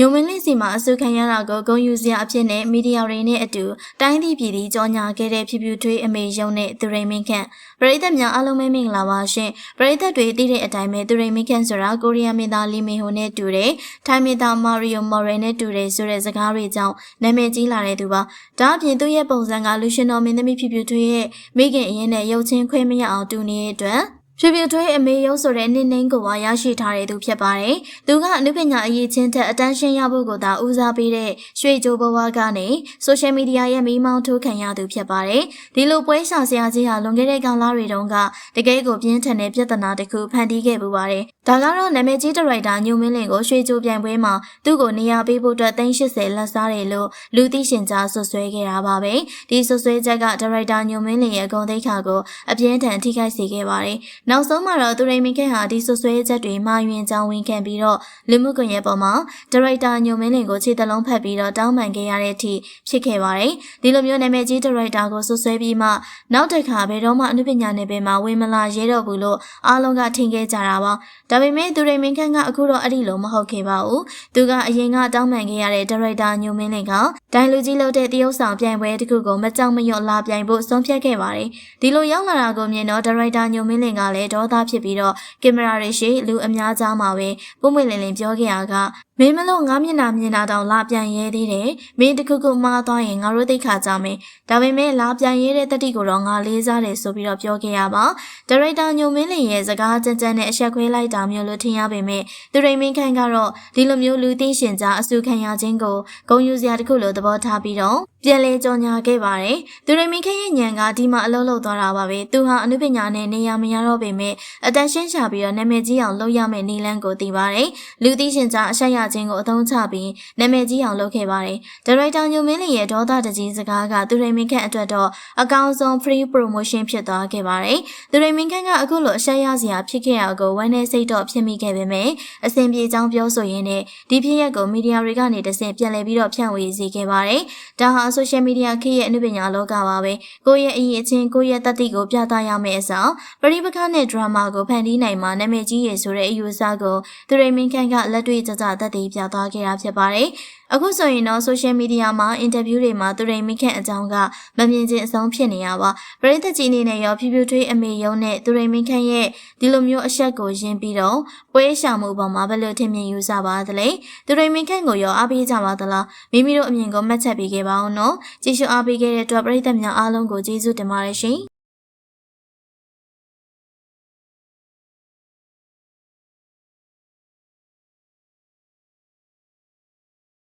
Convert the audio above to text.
ယုံမင်းလေးစီမှာအဆုခံရတာကိုဂုံယူစရာအဖြစ်နဲ့မီဒီယာတွေနဲ့အတူတိုင်းပြည်ပြည်ကြောညာခဲ့တဲ့ဖြူဖြူထွေးအမေယုံနဲ့သူရိန်မင်းခန့်ပရိသတ်များအားလုံးပဲမင်္ဂလာပါရှင်ပရိသတ်တွေသိတဲ့အတိုင်းပဲသူရိန်မင်းခန့်ဆိုတာကိုရီးယားမင်းသားလီမင်ဟိုနဲ့တူတယ်ထိုင်းမင်းသားမာရီယိုမော်ရယ်နဲ့တူတယ်ဆိုတဲ့စကားတွေကြောင့်နာမည်ကြီးလာတဲ့သူပါဒါအပြင်သူ့ရဲ့ပုံစံကလူရှင်တော်မင်းသမီးဖြူဖြူထွေးရဲ့မိခင်အရင်နဲ့ရုပ်ချင်းခွဲမရအောင်တူနေတဲ့အတွက် ဖြူဖြူထွေးအမေရုပ်ဆိုတဲ့နင်းနှင်းကိုပါရရှိထားတဲ့သူဖြစ်ပါတယ်။သူကအနုပညာအရေးချင်းတက်အတန်းရှင်းရဖို့ကိုသာဦးစားပေးတဲ့ရွှေကြိုးဘဝကနေဆိုရှယ်မီဒီယာရဲ့မိမောင်းထိုးခံရသူဖြစ်ပါတယ်။ဒီလိုပွဲရှာဆရာကြီးဟာလွန်ခဲ့တဲ့ကာလတွေတုန်းကတကယ်ကိုပြင်းထန်တဲ့ပြဿနာတစ်ခုဖန်တီးခဲ့ပူပါတယ်။ဒါကတော့နာမည်ကြီးဒါရိုက်တာညိုမင်းလင်ကိုရွှေကြိုးပြိုင်ပွဲမှာသူ့ကိုနေရာပေးဖို့အတွက်380လက်စားတယ်လို့လူသိရှင်ကြားဆွဆွဲခဲ့တာပါပဲ။ဒီဆွဆွဲချက်ကဒါရိုက်တာညိုမင်းလင်ရဲ့ဂုဏ်သိက္ခာကိုအပြင်းထန်ထိခိုက်စေခဲ့ပါတယ်။နောက်ဆုံးမှာတော့သူရိန်မင်ခန့်ဟာဒီဆွဆွဲချက်တွေမှာယွင်ကြောင်းဝင်ခံပြီးတော့လူမှုကွန်ရက်ပေါ်မှာဒါရိုက်တာညိုမင်းလင်ကိုခြေတလုံးဖက်ပြီးတော့တောင်းပန်ခဲ့ရတဲ့အထိဖြစ်ခဲ့ပါတယ်။ဒီလိုမျိုးနာမည်ကြီးဒါရိုက်တာကိုဆွဆွဲပြီးမှနောက်တစ်ခါဘယ်တော့မှအနုပညာနယ်ပယ်မှာဝင်မလာရဲတော့ဘူးလို့အားလုံးကထင်ခဲ့ကြတာပါ။ဒါပေမဲ့သူရိန်မင်ခန့်ကအခုတော့အဲ့ဒီလိုမဟုတ်ခဲ့ပါဘူး။သူကအရင်ကတောင်းပန်ခဲ့ရတဲ့ဒါရိုက်တာညိုမင်းလင်ကဒိုင်လူကြီးလုပ်တဲ့တရုတ်ဆောင်ပြိုင်ပွဲတစ်ခုကိုမကြောက်မရွံ့လာပြိုင်ဖို့ဆုံးဖြတ်ခဲ့ပါတယ်။ဒီလိုရောက်လာတာကိုမြင်တော့ဒါရိုက်တာညိုမင်းလင်ကလည်းဒေါသဖြစ်ပြီးတော့ကင်မရာတွေရှိလူအများကြားမှာပဲပုံမွေလင်လင်ပြောခဲ့ရက မင်းမလို့ငါမျက်နှာမြင်တာတောင်လာပြန်ရဲသေးတယ်။မင်းတခုခုမှားသွားရင်ငါတို့သိခါကြမယ်။ဒါပေမဲ့လာပြန်ရဲတဲ့တတိကိုတော့ငါလေးစားတယ်ဆိုပြီးတော့ပြောခဲ့ရပါ။ဒါရိုက်တာညိုမင်းလင်ရဲ့စကားကြမ်းကြမ်းနဲ့အဆက်ခွဲလိုက်တာမျိုးလို့ထင်ရပေမဲ့သူရိန်မင်းခန့်ကတော့ဒီလိုမျိုးလူသိရှင်ကြားအဆူခံရခြင်းကိုဂုံယူစရာတစ်ခုလိုသဘောထားပြီးတော့ပြန်လဲကြော်ညာခဲ့ပါတယ်။သူရိန်မင်းခန့်ရဲ့ညံကဒီမှာအလုံးလုံးသွားတာပါပဲ။သူဟာအနုပညာနဲ့နေရာမရတော့ပေမဲ့အတန်ရှင်းရှာပြီးတော့နာမည်ကြီးအောင်လုပ်ရမယ့်နည်းလမ်းကိုသိပါတယ်။လူသိရှင်ကြားအဆက်ရခြင်းကိုအသုံးချပြီးနာမည်ကြီးအောင်လုပ်ခဲ့ပါတယ်။ဒါရိုက်တာညိုမင်းလင်ရဲ့ဒေါသတကြီးစကားကသူရိန်မင်းခန့်အတွက်တော့အကောင်းဆုံး free promotion ဖြစ်သွားခဲ့ပါတယ်။သူရိန်မင်းခန့်ကအခုလိုအဆက်ရစရာဖြစ်ခဲ့ရကိုဝမ်းနဲ့စိတ်တော့ဖြစ်မိခဲ့ပေမဲ့အဆင်ပြေကြောင်းပြောဆိုရင်းနဲ့ဒီဖြစ်ရပ်ကိုမီဒီယာတွေကနေတဆင့်ပြန်လည်ပြီးတော့ဖြန့်ဝေစေခဲ့ပါတယ်။ဒါဟာ social media ခေတ်ရဲ့အနုပညာလောကပါပဲ။ကိုယ့်ရဲ့အရေးအချင်းကိုယ့်ရဲ့တတိကိုပြသရမယ့်အစားပရိပခနဲ့ drama ကိုဖန်တီးနိုင်မှာနာမည်ကြီးရယ်ဆိုတဲ့အယူအဆကိုသူရိန်မင်းခန့်ကလက်တွေ့ကြကြသက်သေပြသခဲ့တာဖြစ်ပါတယ်။အခုဆိုရင်တော့ social media မှာ interview တွေမှာသူရိန်မိခန့်အကြောင်းကမမြင်ချင်းအဆုံးဖြစ်နေရပါပရိသတ်ကြီးအနေနဲ့ရောဖြူဖြူထွေးအမေယုံနဲ့သူရိန်မိခန့်ရဲ့ဒီလိုမျိုးအဆက်ကိုယင်းပြီးတော့ပွဲရှောင်မှုပေါ်မှာဘယ်လိုထင်မြင်ယူဆပါသလဲသူရိန်မိခန့်ကိုရောအားပေးကြပါသလားမိမိတို့အမြင်ကိုမှတ်ချက်ပေးခဲ့ပါအောင်နော်ကြည့်ရှုအားပေးခဲ့တဲ့အတွက်ပရိသတ်များအားလုံးကိုကျေးဇူးတင်ပါတယ်ရှင်